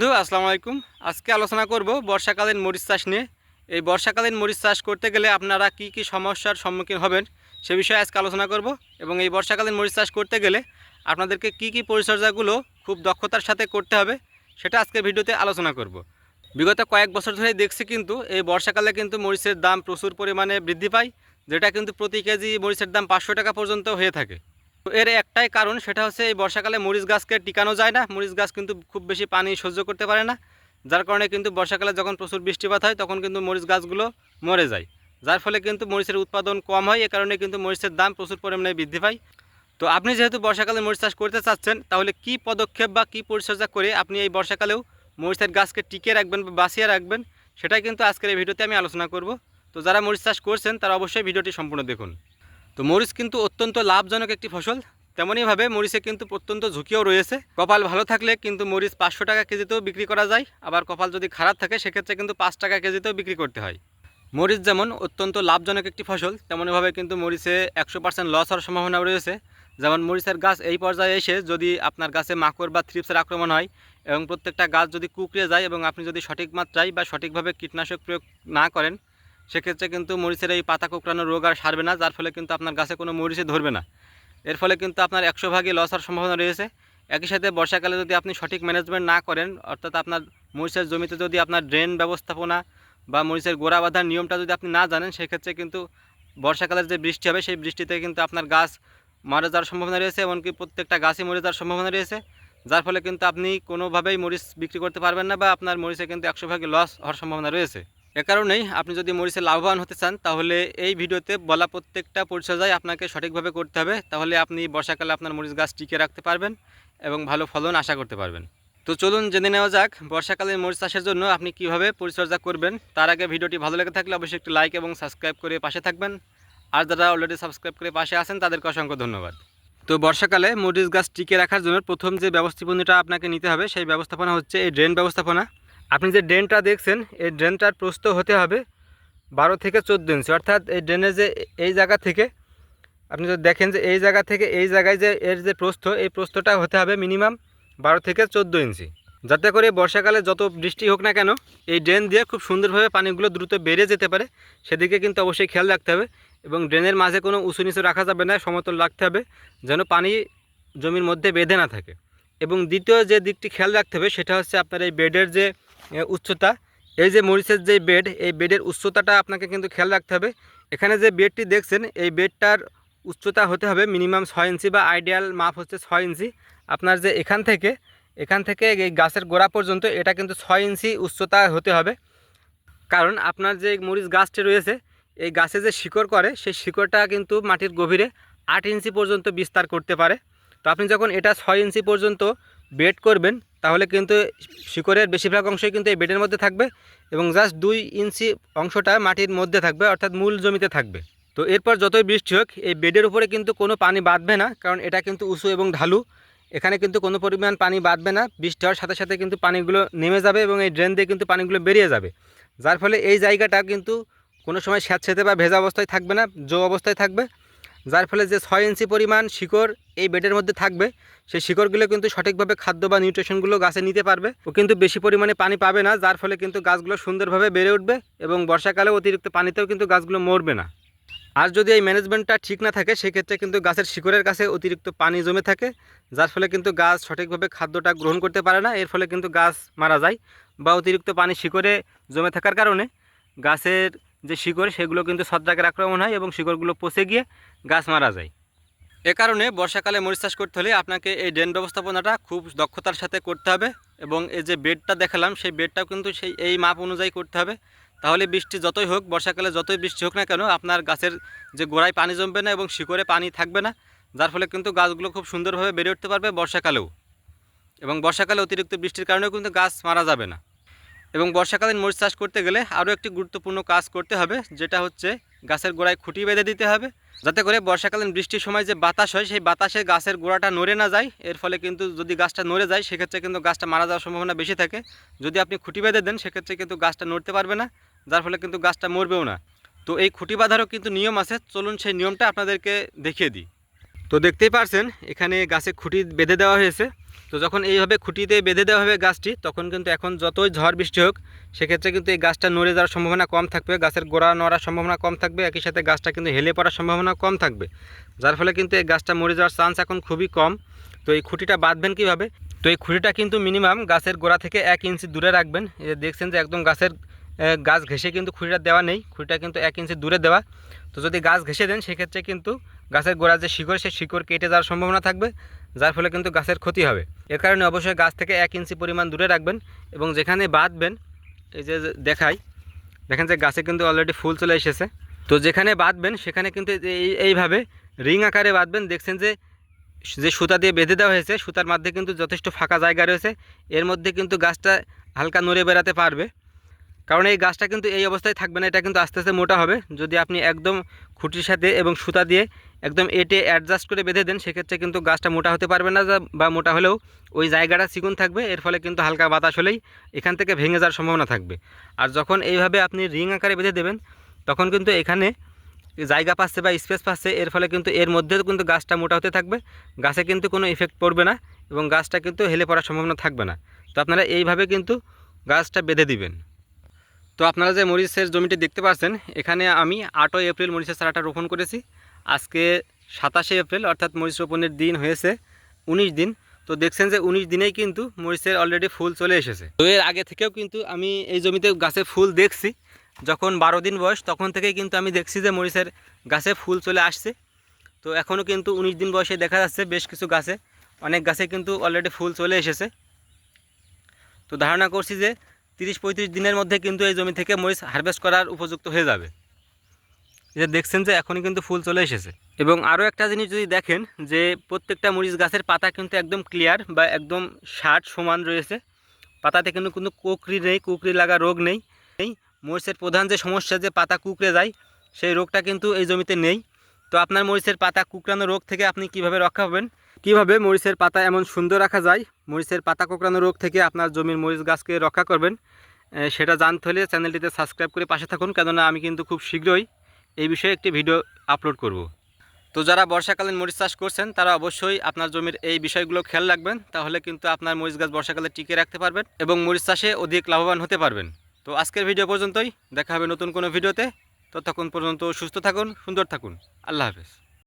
বন্ধু, আসসালামু আলাইকুম। আজকে আলোচনা করব বর্ষাকালীন মরিচ চাষ নিয়ে। এই বর্ষাকালীন মরিচ চাষ করতে গেলে আপনারা কি কি সমস্যার সম্মুখীন হবেন সে বিষয়ে আজকে আলোচনা করব। এবং এই বর্ষাকালীন মরিচ চাষ করতে গেলে আপনাদেরকে কি কি পরিচর্যাগুলো খুব দক্ষতার সাথে করতে হবে সেটা আজকে ভিডিওতে আলোচনা করব। বিগত কয়েক বছর ধরে দেখছি কিন্তু এই বর্ষাকালে কিন্তু মরিচের দাম প্রচুর পরিমাণে বৃদ্ধি পায়, যেটা কিন্তু প্রতি কেজি মরিচের দাম পাঁচশো টাকা পর্যন্ত হয়ে থাকে। এর একটাই কারণ সেটা হচ্ছে এই বর্ষাকালে মরিচ গাছকে টিকানো যায় না। মরিচ গাছ কিন্তু খুব বেশি পানি সহ্য করতে পারে না। যার কারণে কিন্তু বর্ষাকালে যখন প্রচুর বৃষ্টিপাত হয়, তখন কিন্তু মরিচ গাছগুলো মরে যায়। যার ফলে কিন্তু মরিচের উৎপাদন কম হয়, এ কারণে কিন্তু মরিচের দাম প্রচুর পরিমাণে বৃদ্ধি পায়। তো আপনি যেহেতু বর্ষাকালে মরিচ চাষ করতে চাচ্ছেন, তাহলে কি পদক্ষেপ বা কী পরিচর্যা করে আপনি এই বর্ষাকালেও মরিচের গাছকে টিকে রাখবেন বা বাঁচিয়ে রাখবেন, সেটাই কিন্তু আজকের এই ভিডিওতে আমি আলোচনা করব। তো যারা মরিচ চাষ করছেন, তারা অবশ্যই ভিডিওটি সম্পূর্ণ দেখুন। তো মরিচ কিন্তু অত্যন্ত লাভজনক একটি ফসল। তেমনইভাবে মরিচে কিন্তু অত্যন্ত ঝুঁকিও রয়েছে। কপাল ভালো থাকলে কিন্তু মরিচ পাঁচশো টাকা কেজিতেও বিক্রি করা যায়। আবার কপাল যদি খারাপ থাকে, সেক্ষেত্রে কিন্তু পাঁচ টাকা কেজিতেও বিক্রি করতে হয়। মরিচ যেমন অত্যন্ত লাভজনক একটি ফসল তেমনইভাবে কিন্তু মরিচে একশো পার্সেন্ট লস হওয়ার সম্ভাবনা রয়েছে। যেমন মরিচের গাছ এই পর্যায়ে এসে যদি আপনার গাছে মাকড় বা থ্রিপসের আক্রমণ হয় এবং প্রত্যেকটা গাছ যদি কুকড়ে যায় এবং আপনি যদি সঠিক মাত্রায় বা সঠিকভাবে কীটনাশক প্রয়োগ না করেন সেক্ষেত্রে কিন্তু মরিচের এই পাতা কুকড়ানো রোগ আর সারবে না, যার ফলে কিন্তু আপনার গাছে কোনো মরিচে ধরবে না। এর ফলে কিন্তু আপনার একশো ভাগই লস হওয়ার সম্ভাবনা রয়েছে। একই সাথে বর্ষাকালে যদি আপনি সঠিক ম্যানেজমেন্ট না করেন, অর্থাৎ আপনার মরিচের জমিতে যদি আপনার ড্রেন ব্যবস্থাপনা বা মরিচের গোড়া বাঁধার নিয়মটা যদি আপনি না জানেন, সেক্ষেত্রে কিন্তু বর্ষাকালের যে বৃষ্টি হবে, সেই বৃষ্টিতে কিন্তু আপনার গাছ মারা যাওয়ার সম্ভাবনা রয়েছে, এমনকি প্রত্যেকটা গাছই মরে যাওয়ার সম্ভাবনা রয়েছে। যার ফলে কিন্তু আপনি কোনোভাবেই মরিচ বিক্রি করতে পারবেন না বা আপনার মরিচে কিন্তু একশো ভাগে লস হওয়ার সম্ভাবনা রয়েছে। এ কারণেই আপনি যদি মরিচে লাভবান হতে চান, তাহলে এই ভিডিওতে বলা প্রত্যেকটা পরিচর্যায় আপনাকে সঠিকভাবে করতে হবে। তাহলে আপনি বর্ষাকালে আপনার মরিচ গাছ টিকে রাখতে পারবেন এবং ভালো ফলন আশা করতে পারবেন। তো চলুন জেনে নেওয়া যাক, বর্ষাকালে মরিচ চাষের জন্য আপনি কীভাবে পরিচর্যা করবেন। তার আগে ভিডিওটি ভালো লেগে থাকলে অবশ্যই একটি লাইক এবং সাবস্ক্রাইব করে পাশে থাকবেন। আর যারা অলরেডি সাবস্ক্রাইব করে পাশে আছেন, তাদেরকে অসংখ্য ধন্যবাদ। তো বর্ষাকালে মরিচ গাছ টিকে রাখার জন্য প্রথম যে ব্যবস্থাপনাটা আপনাকে নিতে হবে, সেই ব্যবস্থাপনা হচ্ছে এই ড্রেন ব্যবস্থাপনা। আপনি যে ড্রেনটা দেখছেন, এই ড্রেনটার প্রস্থ হতে হবে বারো থেকে চোদ্দ ইঞ্চি। অর্থাৎ এই ড্রেনের যে এই জায়গা থেকে, আপনি যদি দেখেন যে এই জায়গা থেকে এই জায়গায় যে এর যে প্রস্থ, এই প্রস্থটা হতে হবে মিনিমাম বারো থেকে চোদ্দ ইঞ্চি। যাতে করে বর্ষাকালে যত বৃষ্টি হোক না কেন, এই ড্রেন দিয়ে খুব সুন্দরভাবে পানিগুলো দ্রুত বেড়ে যেতে পারে। সেদিকে কিন্তু অবশ্যই খেয়াল রাখতে হবে এবং ড্রেনের মাঝে কোনো উঁচু নিচু রাখা যাবে না, সমতল রাখতে হবে যেন পানি জমির মধ্যে বেঁধে না থাকে। এবং দ্বিতীয় যে দিকটি খেয়াল রাখতে হবে, সেটা হচ্ছে আপনার এই বেডের যে উচ্চতা, এই যে মরিচের যে বেড এই বেডের উচ্চতাটা আপনাকে কিন্তু খেয়াল রাখতে হবে। এখানে যে বেডটি দেখছেন, এই বেডটার উচ্চতা হতে হবে মিনিমাম ছয় ইঞ্চি বা আইডিয়াল মাপ হচ্ছে ছয় ইঞ্চি। আপনার যে এখান থেকে এখান থেকে এই গাছের গোড়া পর্যন্ত এটা কিন্তু ছয় ইঞ্চি উচ্চতা হতে হবে। কারণ আপনার যে মরিচ গাছটি রয়েছে, এই গাছে যে শিকড় করে, সেই শিকড়টা কিন্তু মাটির গভীরে আট ইঞ্চি পর্যন্ত বিস্তার করতে পারে। তো আপনি যখন এটা ছয় ইঞ্চি পর্যন্ত বেড করবেন, তাহলে কিন্তু শিকড়ের বেশিরভাগ অংশই কিন্তু এই বেডের মধ্যে থাকবে এবং জাস্ট দুই ইঞ্চি অংশটা মাটির মধ্যে থাকবে, অর্থাৎ মূল জমিতে থাকবে। তো এরপর যতই বৃষ্টি হোক, এই বেডের উপরে কিন্তু কোনো পানি বাঁধবে না, কারণ এটা কিন্তু উঁচু এবং ঢালু। এখানে কিন্তু কোনো পরিমাণ পানি বাঁধবে না, বৃষ্টি হওয়ার সাথে সাথে কিন্তু পানিগুলো নেমে যাবে এবং এই ড্রেন দিয়ে কিন্তু পানিগুলো বেরিয়ে যাবে। যার ফলে এই জায়গাটা কিন্তু কোনো সময় স্যাঁতসেঁতে বা ভেজা অবস্থায় থাকবে না, জো অবস্থায় থাকবে। যার ফলে যে ছয় ইঞ্চি পরিমাণ শিকড় এই বেডের মধ্যে থাকবে, সেই শিকড়গুলো কিন্তু সঠিকভাবে খাদ্য বা নিউট্রিশনগুলো গাছে নিতে পারবে ও কিন্তু বেশি পরিমাণে পানি পাবে না, যার ফলে কিন্তু গাছগুলো সুন্দরভাবে বেড়ে উঠবে এবং বর্ষাকালে অতিরিক্ত পানিতেও কিন্তু গাছগুলো মরবে না। আর যদি এই ম্যানেজমেন্টটা ঠিক না থাকে, সেক্ষেত্রে কিন্তু গাছের শিকড়ের কাছে অতিরিক্ত পানি জমে থাকে, যার ফলে কিন্তু গাছ সঠিকভাবে খাদ্যটা গ্রহণ করতে পারে না, এর ফলে কিন্তু গাছ মারা যায় বা অতিরিক্ত পানি শিকড়ে জমে থাকার কারণে গাছের যে শিকড়, সেগুলো কিন্তু ছত্রাকের আক্রমণ হয় এবং শিকড়গুলো পচে গিয়ে গাছ মারা যায়। এ কারণে বর্ষাকালে মরিচ চাষ করতে হলে আপনাকে এই ড্রেন ব্যবস্থাপনাটা খুব দক্ষতার সাথে করতে হবে এবং এই যে বেডটা দেখালাম, সেই বেডটাও কিন্তু সেই, এই মাপ অনুযায়ী করতে হবে। তাহলে বৃষ্টি যতই হোক, বর্ষাকালে যতই বৃষ্টি হোক না কেন, আপনার গাছের যে গোড়ায় পানি জমবে না এবং শিকড়ে পানি থাকবে না, যার ফলে কিন্তু গাছগুলো খুব সুন্দরভাবে বেড়ে উঠতে পারবে বর্ষাকালেও। এবং বর্ষাকালে অতিরিক্ত বৃষ্টির কারণেও কিন্তু গাছ মারা যাবে না। এবং বর্ষাকালীন মরিচ চাষ করতে গেলে আরও একটি গুরুত্বপূর্ণ কাজ করতে হবে, যেটা হচ্ছে গাছের গোড়ায় খুঁটি বেঁধে দিতে হবে। যাতে করে বর্ষাকালীন বৃষ্টির সময় যে বাতাস হয়, সেই বাতাসে গাছের গোড়াটা নড়ে না যায়। এর ফলে কিন্তু যদি গাছটা নড়ে যায়, সেক্ষেত্রে কিন্তু গাছটা মারা যাওয়ার সম্ভাবনা বেশি থাকে। যদি আপনি খুঁটি বেঁধে দেন, সেক্ষেত্রে কিন্তু গাছটা নড়তে পারবে না, যার ফলে কিন্তু গাছটা মরবেও না। তো এই খুঁটি বাঁধারও কিন্তু নিয়ম আছে। চলুন সেই নিয়মটা আপনাদেরকে দেখিয়ে দিই। তো দেখতেই পারছেন, এখানে গাছে খুঁটি বেঁধে দেওয়া হয়েছে। তো যখন এইভাবে খুঁটিতে বেঁধে দেওয়া হবে গাছটি, তখন কিন্তু এখন যতই ঝড় বৃষ্টি হোক, সেক্ষেত্রে কিন্তু এই গাছটা নড়ে যাওয়ার সম্ভাবনা কম থাকবে, গাছের গোড়া নড়ার সম্ভাবনা কম থাকবে, একই সাথে গাছটা কিন্তু হেলে পড়ার সম্ভাবনা কম থাকবে। যার ফলে কিন্তু এই গাছটা মরে যাওয়ার চান্স এখন খুবই কম। তো এই খুঁটিটা বাঁধবেন কীভাবে? তো এই খুঁটিটা কিন্তু মিনিমাম গাছের গোড়া থেকে এক ইঞ্চি দূরে রাখবেন। দেখছেন যে একদম গাছের গাছ ঘেঁষে কিন্তু খুঁটিটা দেওয়া নেই। খুঁটিটা কিন্তু এক ইঞ্চি দূরে দেওয়া। তো যদি গাছ ঘেঁষে দেন, সেক্ষেত্রে কিন্তু গাছের গোড়ার যে শিকড়, সেই শিকড় কেটে যাওয়ার সম্ভাবনা থাকবে, যার ফলে কিন্তু গাছের ক্ষতি হবে। এর কারণে অবশ্যই গাছ থেকে এক ইঞ্চি পরিমাণ দূরে রাখবেন এবং যেখানে বাঁধবেন, এই যে দেখাই, দেখেন যে গাছে কিন্তু অলরেডি ফুল চলে এসেছে। তো যেখানে বাঁধবেন, সেখানে কিন্তু এই, এইভাবে রিং আকারে বাঁধবেন। দেখছেন যে যে সুতা দিয়ে বেঁধে দেওয়া হয়েছে, সুতার মধ্যে কিন্তু যথেষ্ট ফাঁকা জায়গা রয়েছে। এর মধ্যে কিন্তু গাছটা হালকা নড়ে বেড়াতে পারবে। কারণ এই গাছটা কিন্তু এই অবস্থায় থাকবে না, এটা কিন্তু আস্তে আস্তে মোটা হবে। যদি আপনি একদম খুঁটির সাথে এবং সুতা দিয়ে একদম এটে অ্যাডজাস্ট করে বেঁধে দেন, সেক্ষেত্রে কিন্তু গাছটা মোটা হতে পারবে না বা মোটা হলেও ওই জায়গাটা চিকুন থাকবে, এর ফলে কিন্তু হালকা বাতাস হলেই এখান থেকে ভেঙে যাওয়ার সম্ভাবনা থাকবে। আর যখন এইভাবে আপনি রিং আকারে বেঁধে দেবেন, তখন কিন্তু এখানে জায়গা পাচ্ছে বা স্পেস পাচ্ছে, এর ফলে কিন্তু এর মধ্যেও কিন্তু গাছটা মোটা হতে থাকবে, গাছে কিন্তু কোনো ইফেক্ট পড়বে না এবং গাছটা কিন্তু হেলে পড়ার সম্ভাবনা থাকবে না। তো আপনারা এইভাবে কিন্তু গাছটা বেঁধে দিবেন। তো আপনারা যে মরিচের জমিটি দেখতে পাচ্ছেন, এখানে আমি আটই এপ্রিল মরিচের চারাটা রোপণ করেছি। আজকে সাতাশে এপ্রিল, অর্থাৎ মরিচ রোপণের দিন হয়েছে, উনিশ দিন। তো দেখছেন যে উনিশ দিনেই কিন্তু মরিচের অলরেডি ফুল চলে এসেছে। তো এর আগে থেকেও কিন্তু আমি এই জমিতে গাছে ফুল দেখছি। যখন বারো দিন বয়স, তখন থেকেই কিন্তু আমি দেখছি যে মরিচের গাছে ফুল চলে আসছে। তো এখনও কিন্তু উনিশ দিন বয়সে দেখা যাচ্ছে বেশ কিছু গাছে। অনেক গাছে কিন্তু অলরেডি ফুল চলে এসেছে। তো ধারণা করছি যে তিরিশ পঁয়ত্রিশ দিনের মধ্যে কিন্তু এই জমি থেকে মরিচ হারভেস্ট করার উপযুক্ত হয়ে যাবে। যে দেখছেন যে এখনই কিন্তু ফুল চলে এসেছে। এবং আরও একটা জিনিস যদি দেখেন যে প্রত্যেকটা মরিচ গাছের পাতা কিন্তু একদম ক্লিয়ার বা একদম ষাট সমান রয়েছে। পাতাতে কিন্তু কোনো কুকরি নেই কুকরি লাগা রোগ নেই। এই মরিচের প্রধান যে সমস্যা যে পাতা কুকড়ে যায়, সেই রোগটা কিন্তু এই জমিতে নেই। তো আপনার মরিচের পাতা কুকড়ানো রোগ থেকে আপনি কীভাবে রক্ষা পাবেন? কীভাবে মরিচের পাতা এমন সুন্দর রাখা যায়? মরিচের পাতা কোঁকড়ানো রোগ থেকে আপনার জমির মরিচ গাছকে রক্ষা করবেন। সেটা জানতে হলে চ্যানেলটিতে সাবস্ক্রাইব করে পাশে থাকুন। কেননা আমি কিন্তু খুব শীঘ্রই এই বিষয়ে একটি ভিডিও আপলোড করব। তো যারা বর্ষাকালীন মরিচ চাষ করছেন, তারা অবশ্যই আপনার জমির এই বিষয়গুলো খেয়াল রাখবেন, তাহলে কিন্তু আপনার মরিচ গাছ বর্ষাকালে টিকে রাখতে পারবেন এবং মরিচ চাষে অধিক লাভবান হতে পারবেন। তো আজকের ভিডিও পর্যন্তই, দেখা হবে নতুন কোনো ভিডিওতে। ততক্ষণ পর্যন্ত সুস্থ থাকুন, সুন্দর থাকুন। আল্লাহ হাফেজ।